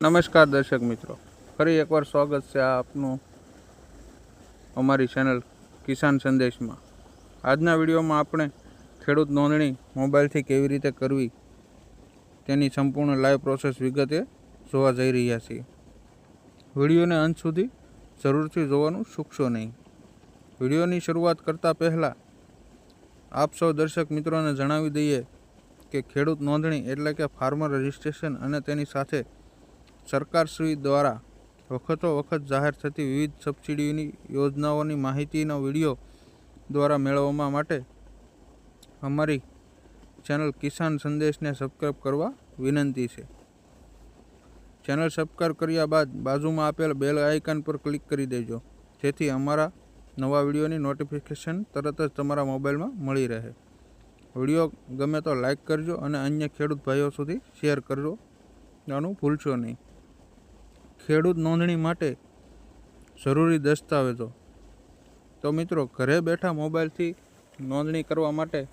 નમસ્કાર દર્શક મિત્રો. ફરી એકવાર સ્વાગત છે આ આપનું અમારી ચેનલ કિસાન સંદેશમાં. આજના વિડીયોમાં આપણે ખેડૂત નોંધણી મોબાઈલથી કેવી રીતે કરવી તેની સંપૂર્ણ લાઈવ પ્રોસેસ વિગતે જોવા જઈ રહ્યા છીએ. વિડીયોને અંત સુધી જરૂરથી જોવાનું ચૂકશો નહીં. વિડીયોની શરૂઆત કરતાં પહેલાં આપ સૌ દર્શક મિત્રોને જણાવી દઈએ કે ખેડૂત નોંધણી એટલે કે ફાર્મર રજિસ્ટ્રેશન અને તેની સાથે સરકારશ્રી દ્વારા વખતો વખત જાહેર થતી વિવિધ સબસિડીની યોજનાઓની માહિતીનો વીડિયો દ્વારા મેળવવા માટે અમારી ચેનલ કિસાન સંદેશને સબસ્ક્રાઈબ કરવા વિનંતી છે. ચેનલ સબસ્ક્રાઈબ કર્યા બાદ બાજુમાં આપેલ બેલ આઇકન પર ક્લિક કરી દેજો. જેથી અમારા નવા વિડીયોની નોટિફિકેશન તરત જ તમારા મોબાઈલમાં મળી રહે. વીડિયો ગમે તો લાઇક કરજો અને અન્ય ખેડૂત ભાઈઓ સુધી શેર કરજો. આનું ભૂલશો નહીં. ખેડૂત નોંધણી માટે જરૂરી દસ્તાવેજો. તો મિત્રો, ઘરે બેઠા મોબાઈલથી નોંધણી કરવા માટે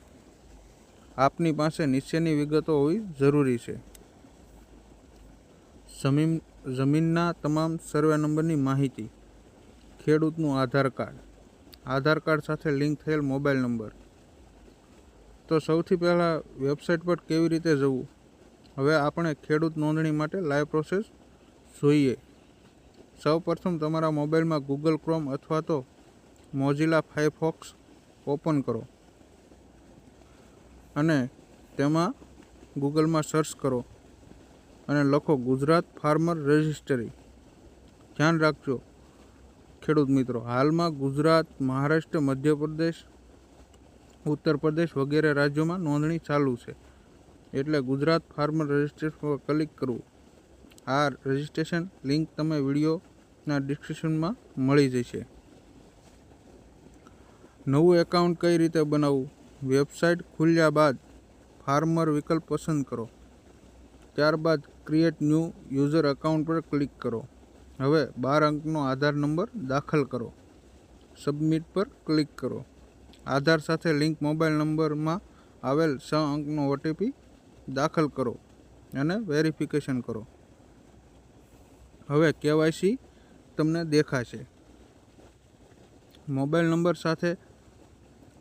આપની પાસે નીચેની વિગતો હોવી જરૂરી છે. જમીન, જમીનના તમામ સર્વે નંબરની માહિતી, ખેડૂતનું આધાર કાર્ડ આધાર કાર્ડ સાથે લિંક થયેલ મોબાઈલ નંબર. તો સૌથી પહેલાં વેબસાઇટ પર કેવી રીતે જવું? હવે આપણે ખેડૂત નોંધણી માટે લાઈવ પ્રોસેસ જોઈએ. સૌપ્રથમ તમારા મોબાઈલમાં ગૂગલ ક્રોમ અથવા તો મોઝિલા ફાયરફોક્સ ઓપન કરો અને તેમાં ગૂગલમાં સર્ચ કરો અને લખો ગુજરાત ફાર્મર રજિસ્ટ્રી. ધ્યાન રાખજો, ખેડૂત મિત્રો, હાલમાં ગુજરાત, મહારાષ્ટ્ર, મધ્યપ્રદેશ ઉત્તર પ્રદેશ વગેરે રાજ્યોમાં નોંધણી ચાલુ છે. એટલે ગુજરાત ફાર્મર રજિસ્ટ્રેશન પર ક્લિક કરવું. આ રજિસ્ટ્રેશન લિંક તમે વિડીયોના ડિસ્ક્રિપ્શનમાં મળી જશે. નવું એકાઉન્ટ કઈ રીતે બનાવવું? વેબસાઇટ ખુલ્યા બાદ ફાર્મર વિકલ્પ પસંદ કરો. ત્યારબાદ ક્રિએટ ન્યૂ યુઝર એકાઉન્ટ પર ક્લિક કરો. હવે બાર અંકનો આધાર નંબર દાખલ કરો. સબમિટ પર ક્લિક કરો. આધાર સાથે લિંક મોબાઈલ નંબરમાં આવેલ છ અંકનો ઓટીપી દાખલ કરો અને વેરિફિકેશન કરો. હવે કેવાયસી તમને દેખાશે. મોબાઈલ નંબર સાથે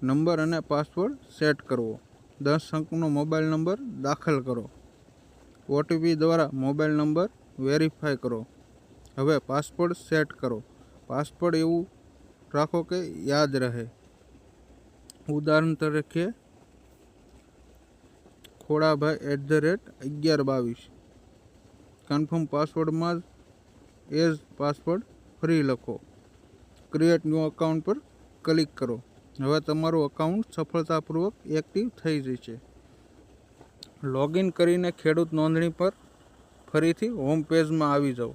નંબર અને પાસવર્ડ સેટ કરવો. દસ અંકનો મોબાઈલ નંબર દાખલ કરો. ઓટીપી દ્વારા મોબાઈલ નંબર વેરીફાઈ કરો. હવે પાસવર્ડ સેટ કરો. પાસવર્ડ એવું રાખો કે યાદ રહે. ઉદાહરણ તરીકે, ખોડાભાઈ એટ ધ રેટ અગિયાર બાવીસ. કન્ફર્મ પાસવર્ડમાં જ એઝ પાસવર્ડ ફરી લખો. ક્રિએટ ન્યૂ અકાઉન્ટ પર ક્લિક કરો. હવે તમારું અકાઉન્ટ સફળતાપૂર્વક એક્ટિવ થઈ જશે. લોગિન કરીને ખેડૂત નોંધણી પર ફરીથી હોમ પેજમાં આવી જાઓ.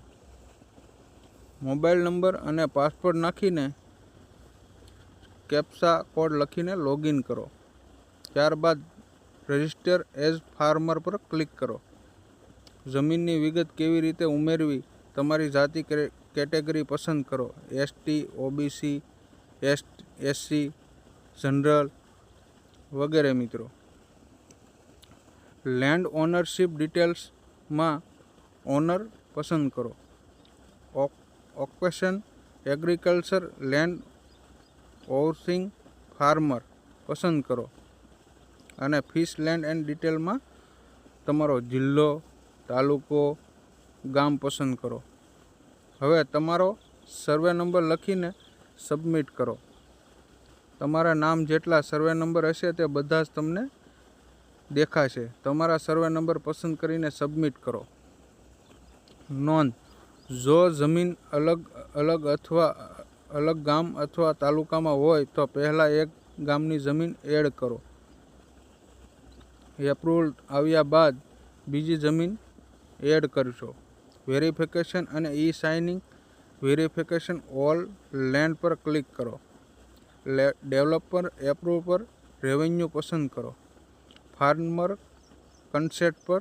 મોબાઈલ નંબર અને પાસવર્ડ નાખીને કેપ્સા કોડ લખીને લોગિન કરો. ત્યારબાદ રજિસ્ટર એઝ ફાર્મર પર ક્લિક કરો. જમીનની વિગત કેવી રીતે ઉમેરવી તમારી જાતિ કેટેગરી પસંદ કરો. ST OBC S SC general વગેરે મિત્રો. લેન્ડ ઓનરશિપ ડિટેલ્સમાં ઓનર પસંદ કરો. Occupation agriculture land overseeing farmer પસંદ કરો. અને ફિશ લેન્ડ એન્ડ ડિટેલમાં તમારો જિલ્લો, તાલુકો ગામ પસંદ કરો. હવે તમારો સર્વે નંબર લખીને સબમિટ કરો. તમારા નામ જેટલા સર્વે નંબર હશે તે બધા જ તમને દેખાશે. તમારા સર્વે નંબર પસંદ કરીને સબમિટ કરો. નોંધ, જો જમીન અલગ અલગ અથવા, અલગ ગામ અથવા તાલુકામાં હોય તો પહેલાં એક ગામની જમીન એડ કરો. એપ્રુવલ આવ્યા બાદ બીજી જમીન એડ કરશો. વેરિફિકેશન અને e signing verification all land પર ક્લિક કરો. ડેવલપર એપ્રુવ પર રેવન્યુ પસંદ કરો. ફાર્મર કન્સેટ પર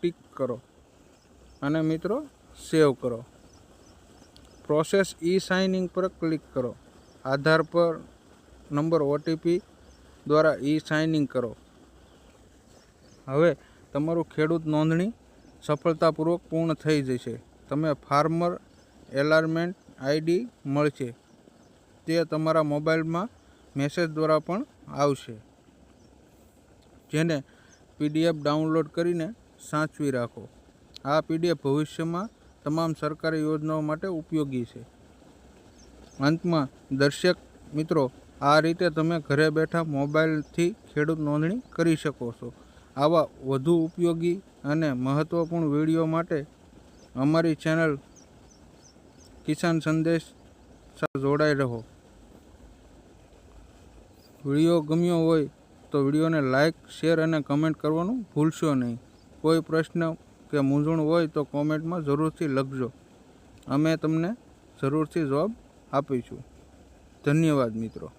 ટિક કરો. અને મિત્રો, સેવ કરો. પ્રોસેસ ઈ સાઇનિંગ પર ક્લિક કરો. આધાર પર નંબર ઓટીપી દ્વારા ઈ સાઇનિંગ કરો. હવે, તમારું ખેડૂત નોંધણી સફળતાપૂર્વક પૂર્ણ થઈ જશે. તમે ફાર્મર એલાર્મેન્ટ આઈડી મળશે. તે તમારા મોબાઈલમાં મેસેજ દ્વારા પણ આવશે. જેને પીડીએફ ડાઉનલોડ કરીને સાચવી રાખો. આ પીડીએફ ભવિષ્યમાં તમામ સરકારી યોજનાઓ માટે ઉપયોગી છે. અંતમાં, દર્શક મિત્રો, આ રીતે તમે ઘરે બેઠા મોબાઈલથી ખેડૂત નોંધણી કરી શકો છો. આવા વધુ ઉપયોગી અને મહત્ત્વપૂર્ણ વીડિયો માટે અમારી ચેનલ કિસાન સંદેશ જોડાઈ રહો. વીડિયો ગમ્યો હોય તો વિડીયોને લાઇક શેર અને કમેન્ટ કરવાનું ભૂલશો નહીં. કોઈ પ્રશ્ન કે મૂંઝવણ હોય તો કોમેન્ટમાં જરૂરથી લખજો. અમે તમને જરૂરથી જવાબ આપીશું. ધન્યવાદ મિત્રો.